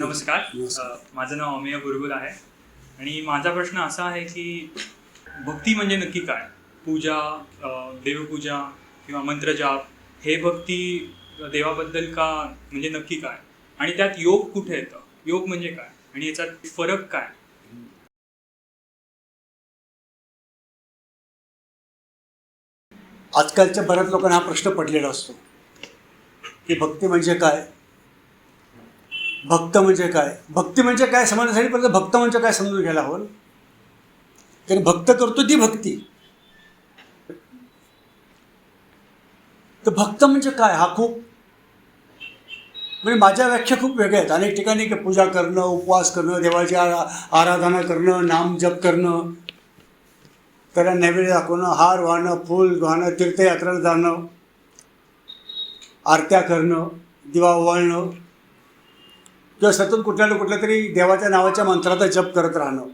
नमस्कार. अ, माझं नाव अमेय गुरुगुल आहे. आणि माझा प्रश्न असा आहे की भक्ती म्हणजे नक्की काय? पूजा अ, देवपूजा किंवा मंत्रजाप हे भक्ती देवाबद्दल का म्हणजे नक्की काय? आणि त्यात योग कुठे येतं? योग म्हणजे काय? आणि याच्यात फरक काय? आजकालच्या बऱ्याच लोकांना हा प्रश्न पडलेला असतो की भक्ती म्हणजे काय? भक्त म्हणजे काय? भक्ती म्हणजे काय समजण्यासाठी परत भक्त म्हणजे काय समजून घ्यायला हवं? कारण भक्त करतो ती भक्ती. तर भक्त म्हणजे काय? हा खूप म्हणजे माझ्या व्याख्या खूप वेगळ्या आहेत. अनेक ठिकाणी की पूजा करणं उपवास करणं देवाची आरा आराधना करणं नाम जप करणं त्याला नैवेद्य दाखवणं हार वाहणं फूल वाहणं तीर्थयात्रेला जाणं आरत्या करणं दिवा ओवाळणं किंवा सतत कुठल्या ना कुठल्या तरी देवाच्या नावाच्या मंत्राचा जप करत राहणं.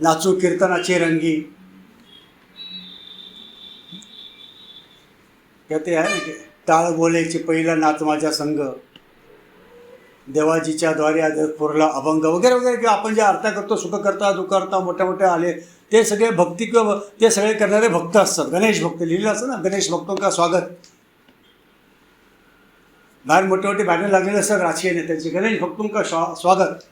नाचू कीर्तनाची रंगी. किंवा ते आहे ना टाळ बोलायची पहिला नाच माझ्या संघ देवाजीच्या द्वारे पुरला अभंग वगैरे वगैरे किंवा आपण जे अर्थ करतो सुख करता दुःख करता मोठ्या मोठ्या आले ते सगळे भक्ती किंवा ते सगळे करणारे भक्त असतात. गणेश भक्त लिहिलं असतं ना गणेश भक्तों का स्वागत. बाहेर मोठे मोठे बॅनर लागलेले असतात राजकीय नेत्यांचे. गणेश भक्तुंका स्वा स्वागत.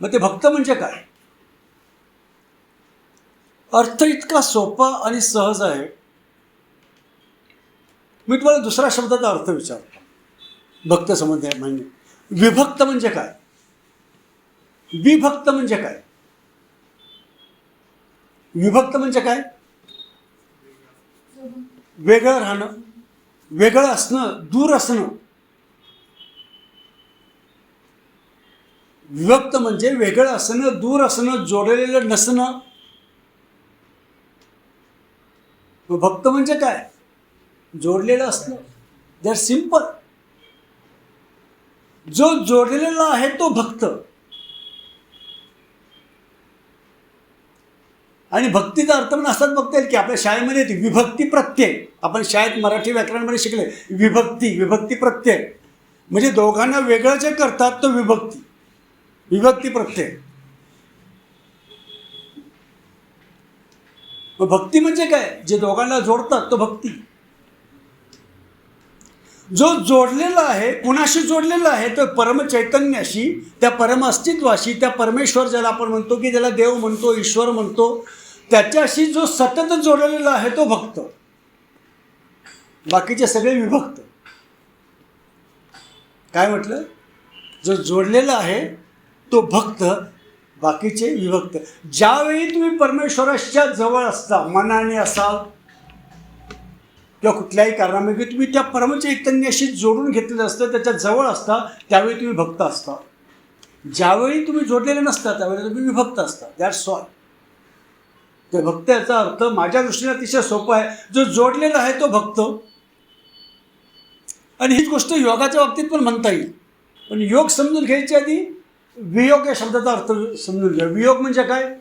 मग ते भक्त म्हणजे काय? अर्थ इतका सोपा आणि सहज आहे. मी तुम्हाला दुसऱ्या शब्दाचा अर्थ विचारतो. भक्त संबंध म्हणजे विभक्त म्हणजे काय? विभक्त म्हणजे काय? विभक्त म्हणजे काय? वेगळं राहणं. वेगळं असणं दूर असणं. विभक्त म्हणजे वेगळं असणं दूर असणं जोडलेलं नसणं. भक्त म्हणजे काय? जोडलेलं असणं. दॅट सिंपल जो जोडलेला आहे तो भक्त. आणि भक्तीचा अर्थ पण असाच बघता येईल की आपल्या शाळेमध्ये येते विभक्ती प्रत्यय. आपण शाळेत मराठी व्याकरणमध्ये शिकले विभक्ती विभक्ती प्रत्यय. म्हणजे दोघांना वेगळं जे करतात तो विभक्ती. विभक्ती प्रत्यय. भक्ती म्हणजे काय? जे दोघांना जोडतात तो भक्ती. जो जोडलेला आहे कुणाशी जोडलेला आहे तर परमचैतन्याशी त्या परम अस्तित्वाशी त्या परमेश्वर ज्याला आपण म्हणतो की ज्याला देव म्हणतो ईश्वर म्हणतो त्याच्याशी जो सतत जोडलेला आहे तो भक्त. बाकीचे सगळे विभक्त. काय म्हटलं? जो जोडलेला आहे तो भक्त बाकीचे विभक्त. ज्यावेळी तुम्ही परमेश्वराच्या जवळ असता मनाने असाल किंवा कुठल्याही कारणामुळे की तुम्ही त्या परमचैतन्याशी जोडून घेतलेलं असतं त्याच्याजवळ असता त्यावेळी तुम्ही भक्त असता. ज्यावेळी तुम्ही जोडलेले नसता त्यावेळी तुम्ही विभक्त असता. दॅट्स ऑल ते भक्त याचा अर्थ माझ्या दृष्टीने अतिशय सोपा आहे. जो जोडलेला आहे तो भक्त. आणि हीच गोष्ट योगाच्या बाबतीत पण म्हणता येईल. पण योग समजून घ्यायच्या आधी वियोग या शब्दाचा अर्थ समजून घ्या. वियोग म्हणजे काय?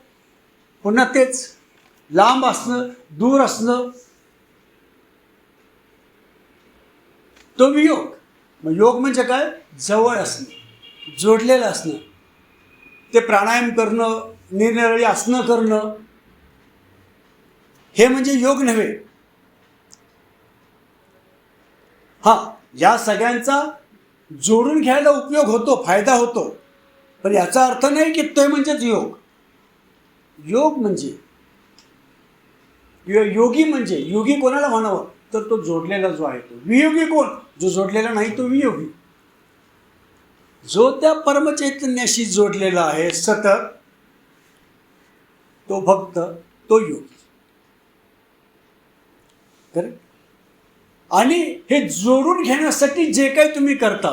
पुन्हा तेच. लांब असणं दूर असणं. तो वियोग. मग योग म्हणजे काय? जवळ असणं जोडलेलं असणं. ते प्राणायाम करणं निरनिराळी आसनं करणं. हे म्हणजे योग नव्हे. हा या सगळ्यांचा जोडून घ्यायला उपयोग होतो फायदा होतो. पण याचा अर्थ नाही की तो म्हणजेच योग. योग म्हणजे यो योगी म्हणजे योगी कोणाला म्हणावं? तर तो जोडलेला जो आहे तो. वियोगी कोण? जो जोडलेला नाही तो वियोगी. जो त्या परमचैतन्याशी जोडलेला आहे सतत तो भक्त तो योगी. तर आणि हे जोडून घेण्यासाठी जे काही तुम्ही करता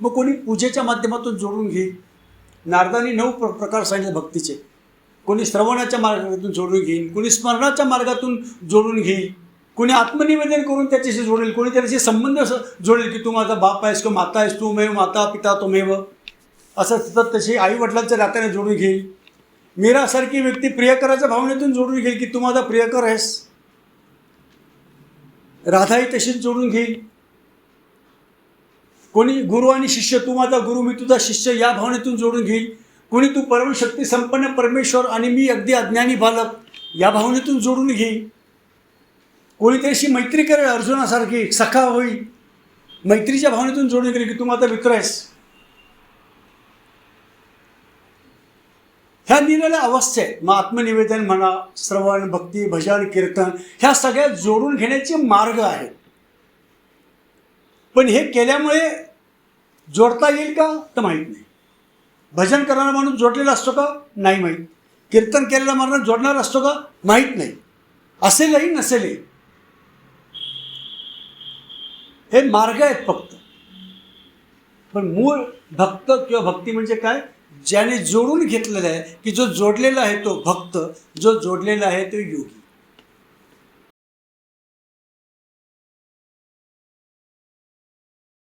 मग कोणी पूजेच्या माध्यमातून जोडून घेईल. नारदानी नऊ प्र प्रकार सांगितले भक्तीचे. कोणी श्रवणाच्या मार्गातून जोडून घेईल कोणी स्मरणाच्या मार्गातून जोडून घेईल कोणी आत्मनिवेदन करून त्याच्याशी जोडेल कोणी त्याच्याशी संबंध जोडेल की तू माझा बाप आहेस किंवा माता आहेस तू मेव माता पिता तो मेव. असं सतत तशी आई वडिलांच्या नात्याने जोडून घेईल. मीरासारखी व्यक्ती प्रियकराच्या भावनेतून जोडून घेईल की तू माझा प्रियकर आहेस. राधाही तशीच जोडून घेईल. कोणी गुरु आणि शिष्य तू माझा गुरु मी तुझा शिष्य या भावनेतून जोडून घेईल. कोणी तू परमशक्ती संपन्न परमेश्वर आणि मी अगदी अज्ञानी बालक या भावनेतून जोडून घेईल. कोणी त्याशी मैत्री करेल अर्जुनासारखी सखा होईल. मैत्रीच्या भावनेतून जोडून गेली की तू माझा मित्र आहेस. ह्या निराळ्या अवस्था मग आत्मनिवेदन म्हणा श्रवण भक्ती भजन कीर्तन ह्या सगळ्या जोडून घेण्याचे मार्ग आहेत. पण हे केल्यामुळे जोडता येईल का? तर माहीत नाही. भजन करणारा माणूस जोडलेला असतो का? नाही माहीत. कीर्तन केलेला माणूस जोडणारा असतो का? माहीत नाही. असेलही नसेलही. हे मार्ग आहेत फक्त. पण मूळ भक्त किंवा भक्ती म्हणजे काय? ज्याने जोडून घेतलेला आहे की जो जोडलेला आहे तो भक्त जो जोडलेला आहे तो योगी.